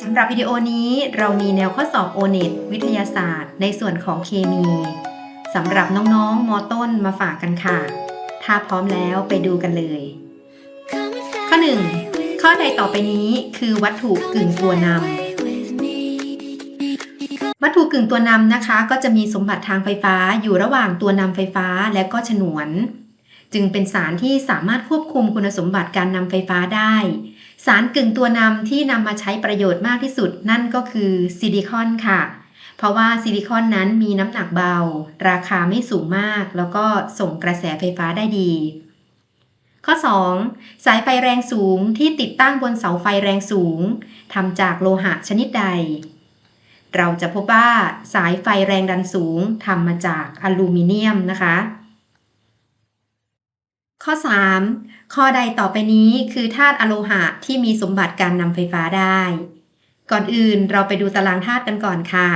สำหรับวิดีโอนี้เรามีแนวข้อสอบ o n e t วิทยาศาสตร์ ในส่วนของเคมีสำหรับน้องๆมต้นมาฝากกันค่ะ ถ้าพร้อมแล้วไปดูกันเลย ข้อ 1 ข้อใดต่อไปนี้คือวัตถุกึ่งตัวนำวัตถุกึ่งตัวนำนะคะ ก็จะมีสมบัติทางไฟฟ้าอยู่ระหว่างตัวนำไฟฟ้าและก็ฉนวน จึงเป็นสารที่สามารถควบคุมคุณสมบัติการนำไฟฟ้าได้ สารกึ่งตัวนำที่นำมาใช้ประโยชน์มากที่สุดนั่นก็คือซิลิคอนค่ะ เพราะว่าซิลิคอนนั้นมีน้ำหนักเบา ราคาไม่สูงมาก แล้วก็ส่งกระแสไฟฟ้าได้ดี ข้อ 2. สายไฟแรงสูงที่ติดตั้งบนเสาไฟแรงสูงทำจากโลหะชนิดใด เราจะพบว่าสายไฟแรงดันสูงทำมาจากอลูมิเนียมนะคะ ข้อ 3. ข้อใดต่อไปนี้คือธาตุอะโลหะที่มีสมบัติการนำไฟฟ้าได้ ก่อนอื่นเราไปดูตารางธาตุกันก่อนค่ะ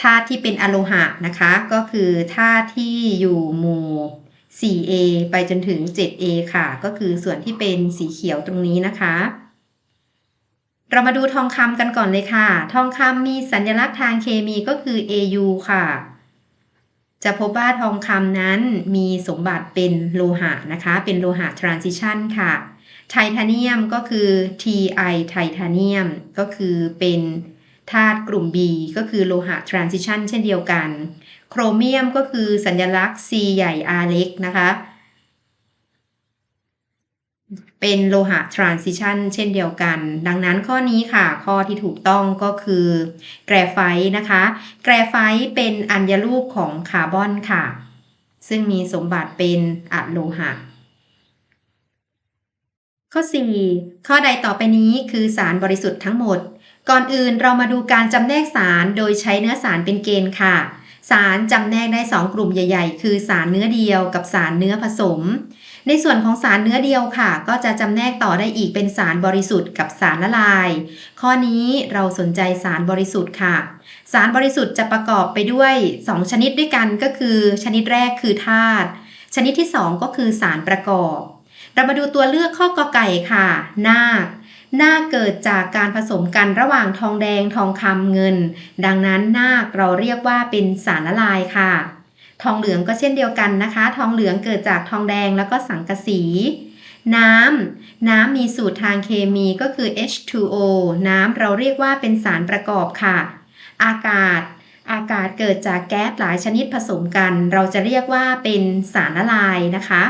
ธาตุที่เป็นอะโลหะนะคะ ก็คือธาตุที่อยู่หมู่ 4a ไปจนถึง 7a ค่ะ ก็คือส่วนที่เป็นสีเขียวตรงนี้นะคะ เรามาดูทองคำกันก่อนเลยค่ะ ทองคำมีสัญลักษณ์ทางเคมีก็คือ Au ค่ะ จะพบว่าทองคำนั้นมีสมบัติเป็นโลหะนะคะ เป็นโลหะทรานซิชันค่ะ ไทเทเนียมก็คือ Ti ไทเทเนียมก็คือเป็นธาตุกลุ่ม B ก็คือโลหะทรานซิชันเช่นเดียวกัน โครเมียมก็คือสัญลักษณ์ C ใหญ่ R เล็กนะคะ เป็นโลหะ transition เช่นเดียวกัน ดังนั้นข้อนี้ค่ะ ข้อที่ถูกต้องก็คือแกรไฟต์นะคะ แกรไฟต์เป็นอัญรูปของคาร์บอนค่ะ ซึ่งมีสมบัติเป็นอะโลหะ ข้อ 4 ข้อใดต่อไปนี้คือสารบริสุทธิ์ทั้งหมด ก่อนอื่นเรามาดูการจำแนกสารโดยใช้เนื้อสารเป็นเกณฑ์ค่ะสารจำแนกได้ 2 กลุ่มใหญ่ ๆ คือสารเนื้อเดียวกับสารเนื้อผสม ในส่วนของสารเนื้อเดียวค่ะ ก็จะจำแนกต่อได้อีกเป็นสารบริสุทธิ์กับสารละลาย ข้อนี้เราสนใจสารบริสุทธิ์ค่ะ สารบริสุทธิ์จะประกอบไปด้วย 2 ชนิดด้วยกันก็คือ ชนิดแรกคือธาตุชนิดที่ 2 ก็คือสารประกอบ เรามาดูตัวเลือกข้อกอไก่ค่ะนาคนาคเกิดจากการผสมกันระหว่างทองแดงทองคำเงิน ดังนั้นนาคเราเรียกว่าเป็นสารละลายค่ะ ทองเหลืองก็เช่นเดียวกันนะคะ ทองเหลืองเกิดจากทองแดงแล้วก็สังกะสี น้ำ น้ำมีสูตรทางเคมีก็คือ H2O น้ำเราเรียกว่าเป็นสารประกอบค่ะ อากาศ อากาศเกิดจากแก๊สหลายชนิดผสมกัน เราจะเรียกว่าเป็นสารละลายนะคะ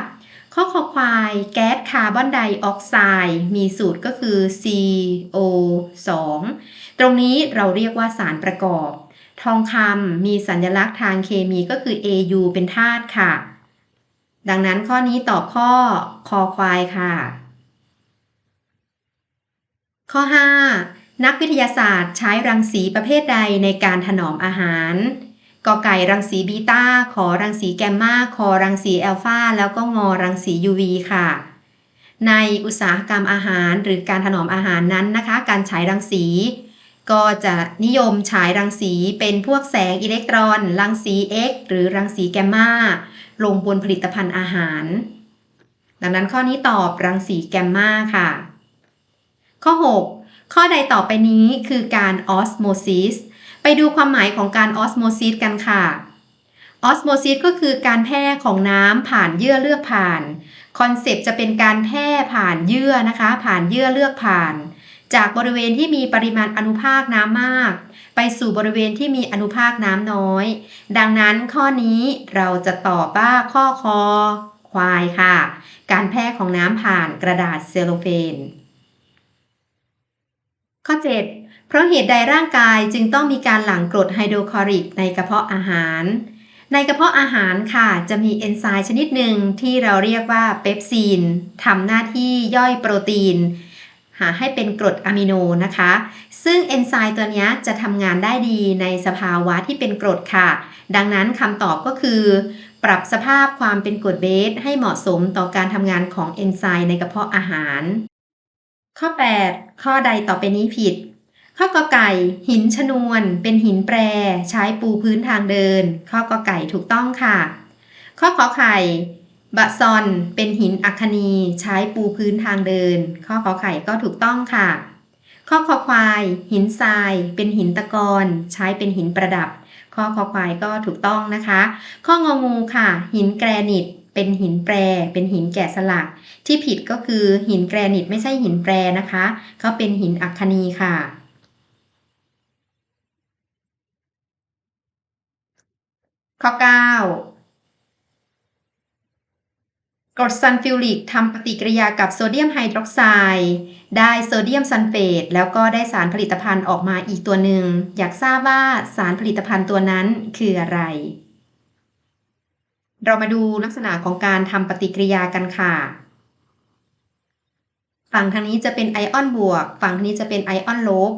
ข้อคอควายแก๊สคาร์บอนไดออกไซด์มีสูตรก็คือ CO2 ตรงนี้เราเรียกว่าสารประกอบ ทองคำมีสัญลักษณ์ทางเคมีก็คือ Au เป็นธาตุค่ะ ดังนั้นข้อนี้ตอบข้อคอควายค่ะ ข้อ 5 นักวิทยาศาสตร์ใช้รังสีประเภทใดในการถนอมอาหารกอไก่รังสีบีตาขอรังสีแกมมาคอรังสีแอลฟาแล้วก็งอรังสี UV ค่ะ ในอุตสาหกรรมอาหารหรือการถนอมอาหารนั้นนะคะ การฉายรังสี ก็จะนิยมฉายรังสีเป็นพวกแสงอิเล็กตรอน รังสี X หรือรังสีแกมมาลงบนผลิตภัณฑ์อาหาร ดังนั้นข้อนี้ตอบรังสีแกมมาค่ะ ข้อ 6 ข้อใดต่อไปนี้คือการออสโมซิสไปดูความหมายของการออสโมซิสกันค่ะออสโมซิสก็คือการแพร่ของน้ำผ่านเยื่อเลือกผ่าน คอนเซปต์จะเป็นการแพร่ผ่านเยื่อนะคะ ผ่านเยื่อเลือกผ่าน จากบริเวณที่มีปริมาณอนุภาคน้ำมาก ไปสู่บริเวณที่มีอนุภาคน้ำน้อย ดังนั้นข้อนี้เราจะตอบว่าข้อคอควายค่ะ การแพร่ของน้ำผ่านกระดาษเซลโลเฟน ข้อ 7 เพราะเหตุใดร่างกายจึงต้องมีการหลั่งกรดไฮโดรคลอริกในกระเพาะอาหารในกระเพาะอาหารค่ะจะมีเอนไซม์ชนิดหนึ่งที่เราเรียกว่าเปปซีนทำหน้าที่ย่อยโปรตีน หาให้เป็นกรดอะมิโนนะคะ ซึ่งเอนไซม์ตัวนี้จะทำงานได้ดีในสภาวะที่เป็นกรดค่ะ ดังนั้นคำตอบก็คือ ปรับสภาพความเป็นกรดเบสให้เหมาะสมต่อการทำงานของเอนไซม์ในกระเพาะอาหาร ข้อ 8 ข้อใดต่อไปนี้ผิด ข้อกอไก่ หินชนวน เป็นหินแปร ใช้ปูพื้นทางเดิน ข้อกอไก่ถูกต้องค่ะ ข้อขอไข่ บะซอนเป็นหินอัคนีใช้ปูพื้นทางเดิน ข้อขอไข่ก็ถูกต้องค่ะ ข้อคอควาย หินทราย เป็นหินตะกอนใช้เป็นหินประดับ ข้อคอควายก็ถูกต้องนะคะ ข้ององูค่ะ หินแกรนิตเป็นหินแปร เป็นหินแกะสลัก ที่ผิดก็คือหินแกรนิตไม่ใช่หินแปรนะคะเขาเป็นหินอัคนีค่ะ ข้อ 9 กรดซัลฟิวริกทำปฏิกิริยากับโซเดียมไฮดรอกไซด์ได้โซเดียมซัลเฟตแล้วก็ได้สารผลิตภัณฑ์ออกมาอีกตัวหนึ่ง อยากทราบว่าสารผลิตภัณฑ์ตัวนั้นคืออะไร เรามาดูลักษณะของการทำปฏิกิริยากันค่ะ ฝั่งทางนี้จะเป็นไอออนบวก ฝั่งทางนี้จะเป็นไอออนลบ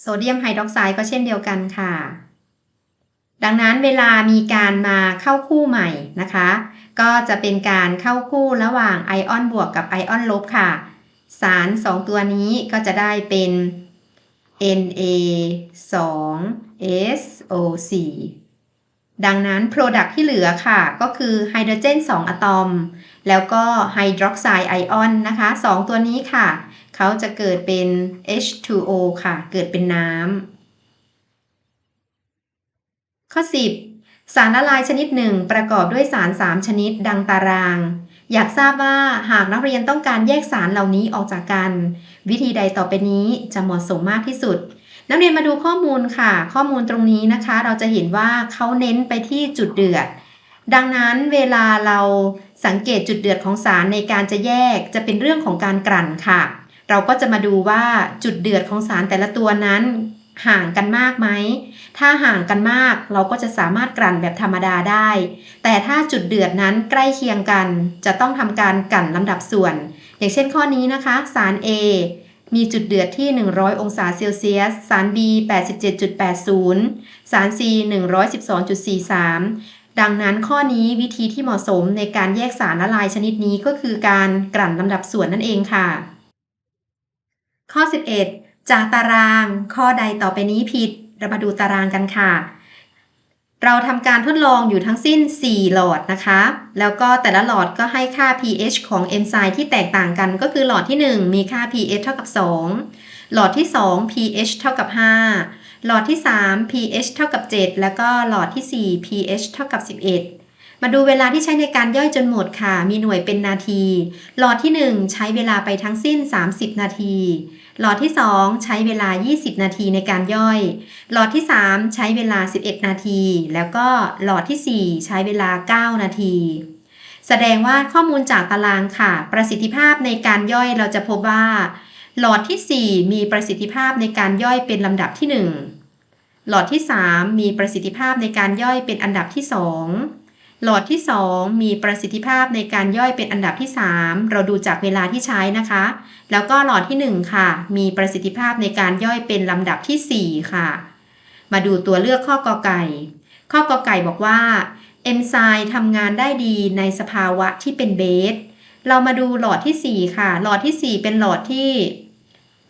โซเดียมไฮดรอกไซด์ก็เช่นเดียวกันค่ะ ดังนั้นเวลามีการมาเข้าคู่ใหม่นะคะ ก็จะเป็นการเข้าคู่ระหว่างไอออนบวกกับไอออนลบค่ะ สาร 2 ตัวนี้ก็จะได้เป็น Na 2 SO4 ดังนั้น Product ที่เหลือค่ะก็คือไฮโดรเจน 2 อะตอม แล้วก็ไฮดรอกไซด์ไอออนนะคะ 2 ตัวนี้ค่ะ เขาจะเกิดเป็น H2O ค่ะ เกิดเป็นน้ำ ข้อ 10 สารละลายชนิดหนึ่งประกอบด้วยสาร 3 ชนิดดังตาราง อยากทราบว่าหากนักเรียนต้องการแยกสารเหล่านี้ออกจากกัน วิธีใดต่อไปนี้จะเหมาะสมมากที่สุด นักเรียนมาดูข้อมูลค่ะ ข้อมูลตรงนี้นะคะ เราจะเห็นว่าเขาเน้นไปที่จุดเดือด ดังนั้นเวลาเราสังเกตจุดเดือดของสารในการจะแยกจะเป็นเรื่องของการกลั่นค่ะ เราก็จะมาดูว่าจุดเดือดของสารแต่ละตัวนั้น ห่างกันมากไหม ถ้าห่างกันมากเราก็จะสามารถกลั่นแบบธรรมดาได้ แต่ถ้าจุดเดือดนั้นใกล้เคียงกัน จะต้องทำการกลั่นลำดับส่วน อย่างเช่นข้อนี้นะคะ สาร A มีจุดเดือดที่ 100 องศาเซลเซียส สาร B 87.80 สาร C 112.43 ดังนั้นข้อนี้วิธีที่เหมาะสมในการแยกสารละลายชนิดนี้ก็คือการกลั่นลำดับส่วนนั่นเองค่ะ ข้อ 11 จากตารางข้อใดต่อไปนี้ผิด เรามาดูตารางกันค่ะ เราทำการทดลองอยู่ทั้งสิ้น 4 หลอดนะคะ แล้วก็แต่ละหลอดก็ให้ค่า pH ของเอนไซม์ที่แตกต่างกันก็คือหลอดที่ 1 มีค่า pH เท่ากับ 2 หลอดที่ 2 pH เท่ากับ 5 หลอดที่ 3 pH เท่ากับ 7 แล้วก็หลอดที่ 4 pH เท่ากับ 11มาดูเวลาที่ใช้ในการย่อยจนหมดค่ะ มีหน่วยเป็นนาที หลอดที่ 1 ใช้เวลาไปทั้งสิ้น 30 นาที หลอดที่ 2 ใช้เวลา 20 นาทีในการย่อย หลอดที่ 3 ใช้เวลา 11 นาที แล้วก็หลอดที่ 4 ใช้เวลา 9 นาที แสดงว่าข้อมูลจากตารางค่ะ ประสิทธิภาพในการย่อยเราจะพบว่า หลอดที่ 4 มีประสิทธิภาพในการย่อยเป็นลำดับที่ 1 หลอดที่ 3 มีประสิทธิภาพในการย่อยเป็นอันดับที่ 2 หลอดที่ 2 มีประสิทธิภาพในการย่อยเป็นอันดับที่ 3 เราดูจากเวลาที่ใช้นะคะ แล้วก็หลอดที่ 1 ค่ะ มีประสิทธิภาพในการย่อยเป็นลำดับที่ 4 ค่ะ มาดูตัวเลือกข้อกอไก่ ข้อกอไก่บอกว่าเอนไซม์ทำงานได้ดีในสภาวะที่เป็นเบส เรามาดูหลอดที่ 4 ค่ะ หลอดที่ 4 เป็นหลอดที่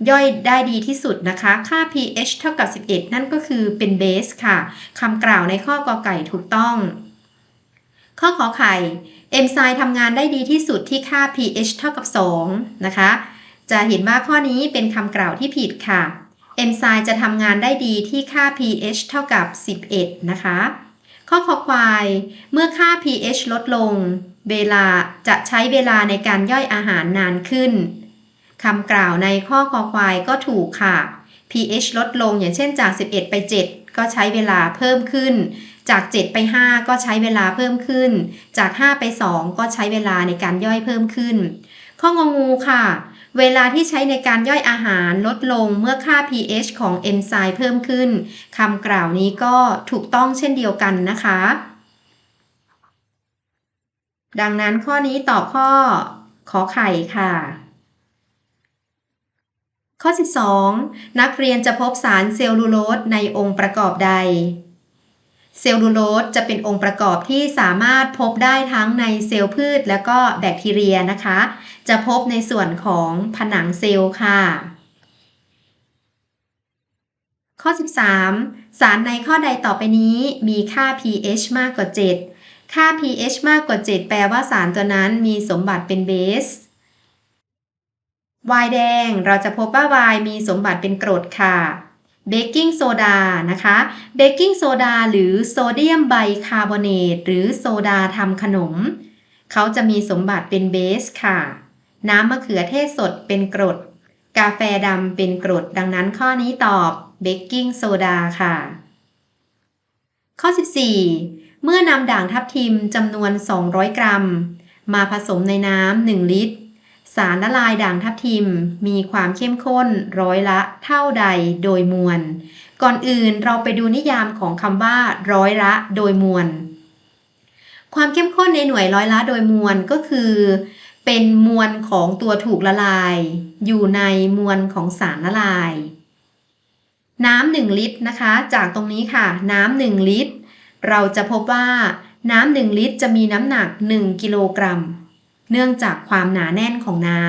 ย่อยได้ดีที่สุดนะคะ ค่า pH เท่ากับ 11 นั่นก็คือเป็นเบสค่ะคำกล่าวในข้อกอไก่ถูกต้อง ข้อขอไข่เอนไซม์ทำงานได้ดีที่สุดที่ค่า pH เท่ากับ 2 นะคะ จะเห็นว่าข้อนี้เป็นคำกล่าวที่ผิดค่ะ เอนไซม์จะทำงานได้ดีที่ค่า pH เท่ากับ 11 นะคะ ข้อขอควายเมื่อค่า pH ลดลง เวลาจะใช้เวลาในการย่อยอาหารนานขึ้นคำกล่าวในข้อคอควายก็ถูกค่ะ pH ลดลงอย่างเช่นจาก 11 ไป 7 ก็ใช้เวลาเพิ่มขึ้น จาก 7 ไป 5 ก็ใช้เวลาเพิ่มขึ้น จาก 5 ไป 2 ก็ใช้เวลาในการย่อยเพิ่มขึ้น ข้ององูค่ะ เวลาที่ใช้ในการย่อยอาหารลดลงเมื่อค่า pH ของเอนไซม์เพิ่มขึ้นคำกล่าวนี้ก็ถูกต้องเช่นเดียวกันนะคะ ดังนั้นข้อนี้ตอบข้อขอไข่ค่ะข้อ 12 นักเรียนจะพบสารเซลลูโลสในองค์ประกอบใด เซลลูโลสจะเป็นองค์ประกอบที่สามารถพบได้ทั้งในเซลล์พืช และก็แบคทีเรียนะคะ จะพบในส่วนของผนังเซลล์ค่ะ ข้อ 13 สารในข้อใดต่อไปนี้มีค่า pH มากกว่า 7 ค่า pH มากกว่า 7 แปลว่าสารตัวนั้นมีสมบัติเป็นเบสวน์แดงเราจะพบว่าไวน์มีสมบัติเป็นกรดค่ะ เบกกิ้งโซดานะคะ เบกกิ้งโซดาหรือโซเดียมไบคาร์บอเนตหรือโซดาทำขนม เขาจะมีสมบัติเป็นเบสค่ะ น้ำมะเขือเทศสดเป็นกรด กาแฟดำเป็นกรด ดังนั้นข้อนี้ตอบเบกกิ้งโซดาค่ะ ข้อ 14 เมื่อนำด่างทับทิมจำนวน 200 กรัม มาผสมในน้ำ1ลิตร สารละลายด่างทับทิมมีความเข้มข้นร้อยละเท่าใดโดยมวล ก่อนอื่นเราไปดูนิยามของคำว่าร้อยละโดยมวล ความเข้มข้นในหน่วยร้อยละโดยมวลก็คือ เป็นมวลของตัวถูกละลาย อยู่ในมวลของสารละลาย น้ำหนึ่งลิตรนะคะ จากตรงนี้ค่ะ น้ำหนึ่งลิตร เราจะพบว่าน้ำหนึ่งลิตรจะมีน้ำหนัก 1 กิโลกรัม เนื่องจากความหนาแน่นของน้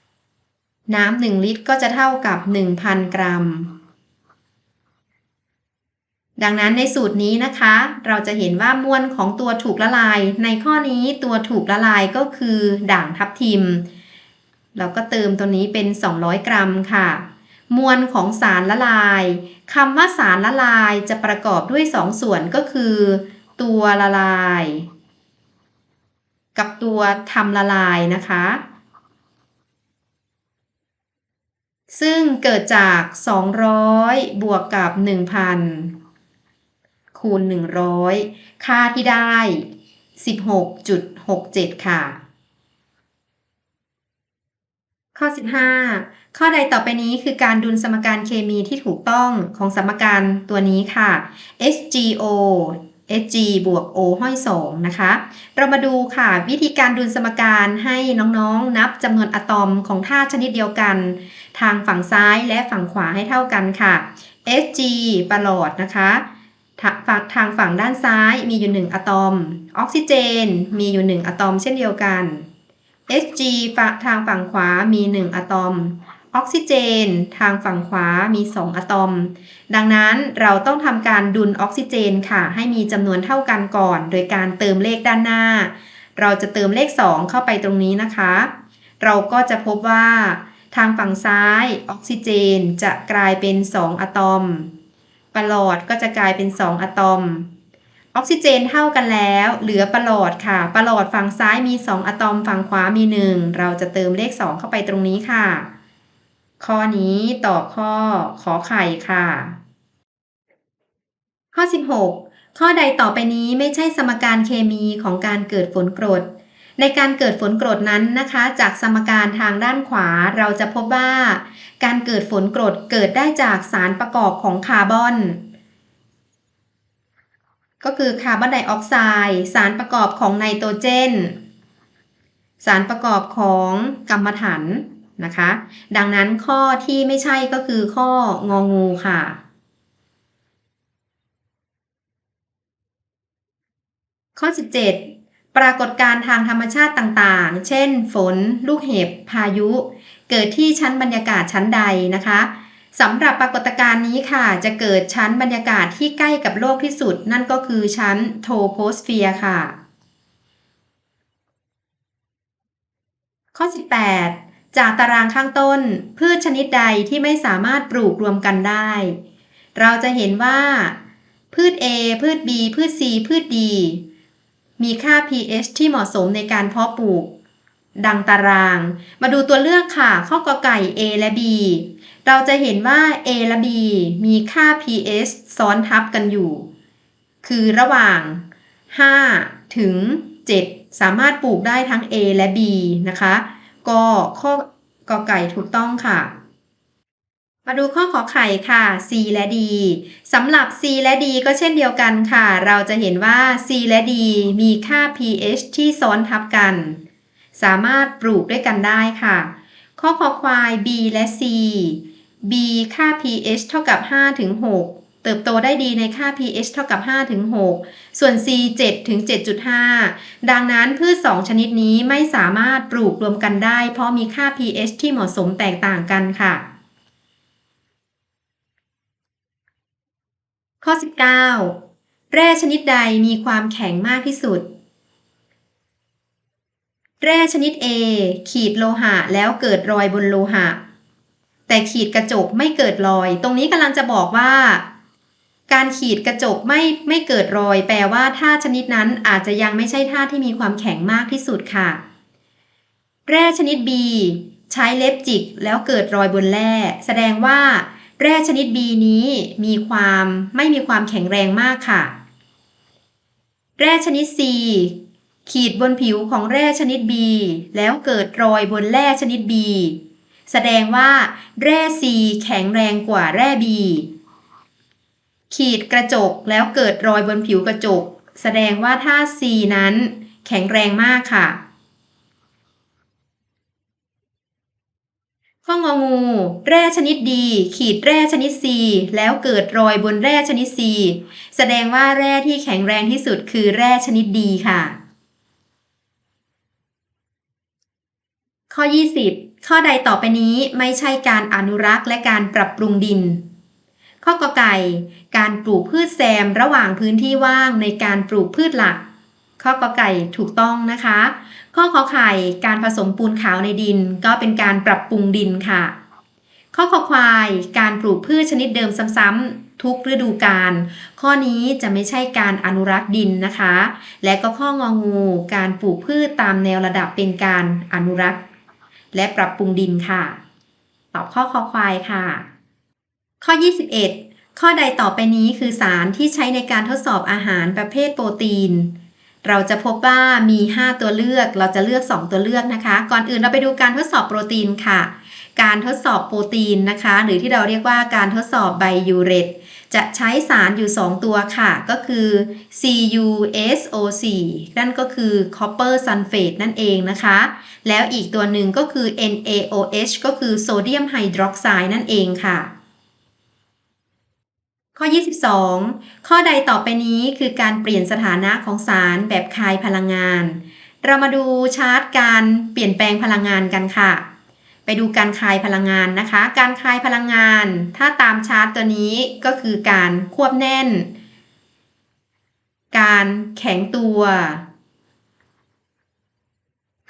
ำ น้ำหนึ่งลิตรก็จะเท่ากับ 1,000 กรัม ดังนั้นในสูตรนี้นะคะ เราจะเห็นว่ามวลของตัวถูกละลาย ในข้อนี้ตัวถูกละลายก็คือด่างทับทิม เราก็เติมตัวนี้เป็น 200 กรัมค่ะ มวลของสารละลายคำว่าสารละลายจะประกอบด้วย 2ส่วนก็คือ ตัวละลาย กับตัวทำละลายนะคะ ซึ่งเกิดจาก 200 บวกกับ 1,000 คูณ 100 ค่าที่ได้ 16.67 ค่ะ ข้อ 15 ข้อใดต่อไปนี้คือการดุลสมการเคมีที่ถูกต้องของสมการตัวนี้ค่ะ HGO Hg บวก O ห้อย 2 นะคะ เรามาดูค่ะวิธีการดุลสมการให้น้องๆ นับจำนวนอะตอมของธาตุชนิดเดียวกัน ทางฝั่งซ้ายและฝั่งขวาให้เท่ากันค่ะ Hg ประหลอดนะคะทางฝั่งด้านซ้ายมีอยู่ 1 อะตอม ออกซิเจน มีอยู่ 1 อะตอมเช่นเดียวกัน Hg ทางฝั่งขวามี 1 อะตอม ออกซิเจน ทางฝั่งขวามี 2 อะตอม ดังนั้นเราต้องทำการดุลออกซิเจนค่ะ ให้มีจำนวนเท่ากันก่อน โดยการเติมเลขด้านหน้า เราจะเติมเลข 2 เข้าไปตรงนี้นะคะ เราก็จะพบว่า ทางฝั่งซ้ายออกซิเจนจะกลายเป็น 2 อะตอมประหลอดก็จะกลายเป็น 2 อะตอม ออกซิเจนเท่ากันแล้ว เหลือประหลอดค่ะประหลอดฝั่งซ้ายมี 2 อะตอม ฝั่งขวามี 1 เราจะเติมเลข 2 เข้าไปตรงนี้ค่ะ ข้อนี้ตอบข้อขอไข่ค่ะ ข้อ 16 ข้อใดต่อไปนี้ไม่ใช่สมการเคมีของการเกิดฝนกรด ในการเกิดฝนกรดนั้นนะคะ จากสมการทางด้านขวาเราจะพบว่า การเกิดฝนกรดเกิดได้จากสารประกอบของคาร์บอน ก็คือคาร์บอนไดออกไซด์สารประกอบของไนโตรเจน สารประกอบของกัมมันถัน นะคะ ดังนั้นข้อที่ไม่ใช่ก็คือข้ององูค่ะ ข้อ 17 ปรากฏการณ์ทางธรรมชาติต่างๆ เช่น ฝน ลูกเห็บ พายุ เกิดที่ชั้นบรรยากาศชั้นใดนะคะสำหรับปรากฏการณ์นี้ค่ะ จะเกิดชั้นบรรยากาศที่ใกล้กับโลกที่สุด นั่นก็คือชั้นโทโพสเฟียร์ค่ะ ข้อ 18 จากตารางข้างต้น พืชชนิดใดที่ไม่สามารถปลูกรวมกันได้ เราจะเห็นว่า พืช A พืช B พืช C พืช D มีค่า pH ที่เหมาะสมในการเพาะปลูก ดังตาราง มาดูตัวเลือกค่ะข้อกอไก่ A และ B เราจะเห็นว่า A และ B มีค่า pH ซ้อนทับกันอยู่ คือระหว่าง 5 ถึง 7 สามารถปลูกได้ทั้ง A และ B นะคะ ก็ข้อกอไก่ถูกต้องค่ะ มาดูข้อขอไข่ค่ะ C และ D สำหรับ C และ D ก็เช่นเดียวกันค่ะ เราจะเห็นว่า C และ D มีค่า pH ที่ซ้อนทับกัน สามารถปลูกด้วยกันได้ค่ะ ข้อคอควาย B และ C B ค่า pH เท่ากับ5ถึง6 เติบโตได้ดีในค่า pH เท่ากับ 5 ถึง 6 ส่วน C 7 ถึง 7.5 ดังนั้นพืช 2 ชนิดนี้ไม่สามารถปลูกรวมกันได้ เพราะมีค่า pH ที่เหมาะสมแตกต่างกันค่ะ ข้อ 19 แร่ชนิดใดมีความแข็งมากที่สุด แร่ชนิด A ขีดโลหะแล้วเกิดรอยบนโลหะ แต่ขีดกระจกไม่เกิดรอย ตรงนี้กำลังจะบอกว่า การขีดกระจกไม่ไม่เกิดรอย แปลว่าธาชนิดนั้นอาจจะยังไม่ใช่ธาที่มีความแข็งมากที่สุดค่ะ แร่ชนิด B ใช้เล็บจิกแล้วเกิดรอยบนแร่แสดงว่า แร่ชนิด B นี้มีความไม่มีความแข็งแรงมากค่ะ แร่ชนิด C ขีดบนผิวของแร่ชนิด B แล้วเกิดรอยบนแร่ชนิด B แสดงว่า แร่ C แข็งแรงกว่าแร่ B ขีดกระจกแล้วเกิดรอยบนผิวกระจก แสดงว่าธาตุ C นั้นแข็งแรงมากค่ะ ข้ององู แร่ชนิดดี ขีดแร่ชนิด C แล้วเกิดรอยบนแร่ชนิด C แสดงว่าแร่ที่แข็งแรงที่สุดคือแร่ชนิดดีค่ะ ข้อ 20 ข้อใดต่อไปนี้ไม่ใช่การอนุรักษ์และการปรับปรุงดิน ข้อกอไก่ การปลูกพืชแซมระหว่างพื้นที่ว่างในการปลูกพืชหลัก ข้อกอไก่ถูกต้องนะคะ ข้อขอไข่การผสมปูนขาวในดิน ก็เป็นการปรับปรุงดินค่ะ ข้อขอควาย การปลูกพืชชนิดเดิมซ้ำๆทุกฤดูกาลข้อนี้จะไม่ใช่การอนุรักษ์ดินนะคะ และก็ข้ององู การปลูกพืชตามแนวระดับเป็นการอนุรักษ์ และปรับปรุงดินค่ะ ตอบข้อคอควายค่ะ ข้อ 21 ข้อใดต่อไปนี้คือสารที่ใช้ในการทดสอบอาหารประเภทโปรตีน เราจะพบว่ามี 5 ตัวเลือก เราจะเลือก 2 ตัวเลือกนะคะ ก่อนอื่นเราไปดูการทดสอบโปรตีนค่ะ การทดสอบโปรตีนนะคะ หรือที่เราเรียกว่าการทดสอบไบยูเรตจะใช้สารอยู่ 2 ตัวค่ะ ก็คือ CuSO4 นั่นก็คือ copper sulfate นั่นเองนะคะ แล้วอีกตัวหนึ่งก็คือ NaOH ก็คือโซเดียมไฮดรอกไซด์นั่นเองค่ะ ข้อ 22 ข้อใดต่อไปนี้คือการเปลี่ยนสถานะของสารแบบคายพลังงาน เรามาดูชาร์ตการเปลี่ยนแปลงพลังงานกันค่ะ ไปดูการคายพลังงานนะคะ การคายพลังงาน ถ้าตามชาร์ตตัวนี้ก็คือการควบแน่น การแข็งตัว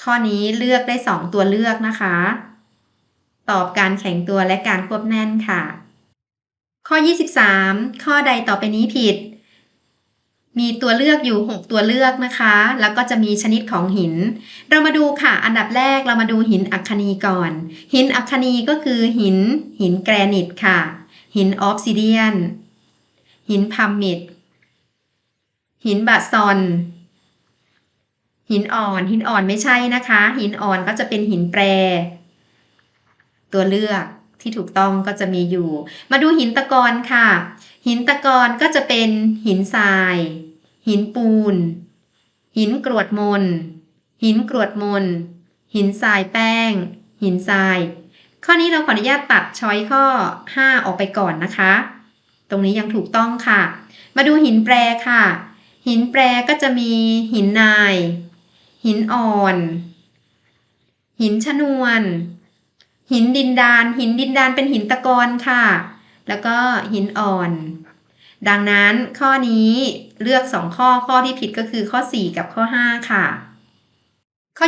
ข้อนี้เลือกได้ 2 ตัวเลือกนะคะ ตอบการแข็งตัวและการควบแน่นค่ะ ข้อ 23 ข้อใดต่อไปนี้ผิด มีตัวเลือกอยู่ 6 ตัวเลือกนะคะ แล้วก็จะมีชนิดของหิน เรามาดูค่ะ อันดับแรกเรามาดูหินอัคนีก่อน หินอัคคนีก็คือหิน หินแกรนิตค่ะ หินออฟซิเดียน หินพัมมิดหินบาซอน หินอ่อน หินอ่อนไม่ใช่นะคะ หินอ่อนก็จะเป็นหินแปร ตัวเลือก ที่ถูกต้องก็จะมีอยู่ มาดูหินตะกอนค่ะ หินตะกอนก็จะเป็นหินทราย หินปูน หินกรวดมน หินกรวดมน หินทรายแป้ง หินทราย ข้อนี้เราขออนุญาตตัดช้อยข้อ 5 ออกไปก่อนนะคะ ตรงนี้ยังถูกต้องค่ะ มาดูหินแปรค่ะ หินแปรก็จะมีหินนาย หินอ่อน หินชนวน หินดินดาน หินดินดานเป็นหินตะกอนค่ะ แล้วก็หินอ่อน ดังนั้นข้อนี้เลือก 2 ข้อข้อที่ผิดก็คือข้อ 4 กับข้อ 5 ค่ะ ข้อ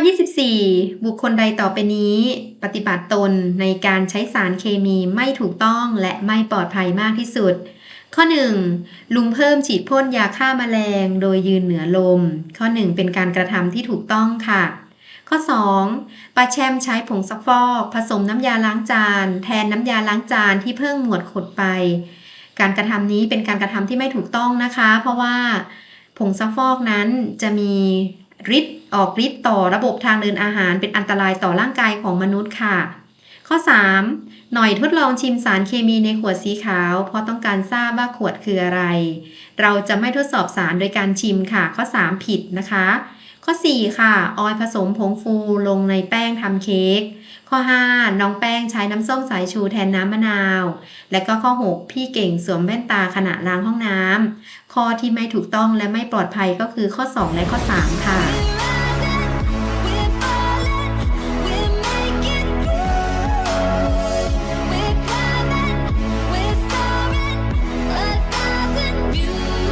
24 บุคคลใดต่อไปนี้ ปฏิบัติตนในการใช้สารเคมีไม่ถูกต้องและไม่ปลอดภัยมากที่สุดข้อ 1. ลุงเพิ่มฉีดพ่นยาฆ่ามาแมลง โดยยืนเหนือลม ข้อ 1 เป็นการกระทำที่ถูกต้องค่ะ ข้อ 2. ปลาแชมใช้ผงซักฟอก ผสมน้ำยาล้างจาน แทนน้ำยาล้างจานที่เพิ่งหมวดขดไป การกระทำนี้เป็นการกระทำที่ไม่ถูกต้องนะคะ เพราะว่าผงซักฟอกนั้นจะมีฤทธิ์ออกฤทธิ์ต่อระบบทางเดินอาหารเป็นอันตรายต่อร่างกายของมนุษย์ค่ะ ข้อ 3. หน่อยทดลองชิมสารเคมีในขวดสีขาว เพราะต้องการทราบว่าขวดคืออะไร เราจะไม่ทดสอบสารโดยการชิมค่ะ ข้อ 3 ผิดนะคะ ข้อ 4 ค่ะ ออยผสมผงฟูลงในแป้งทำเค้ก ข้อ 5 น้องแป้งใช้น้ำส้มสายชูแทนน้ำมะนาว และก็ข้อ 6 พี่เก่งสวมแว่นตาขณะล้างห้องน้ำข้อที่ไม่ถูกต้องและไม่ปลอดภัยก็คือข้อ 2 และข้อ 3 ค่ะ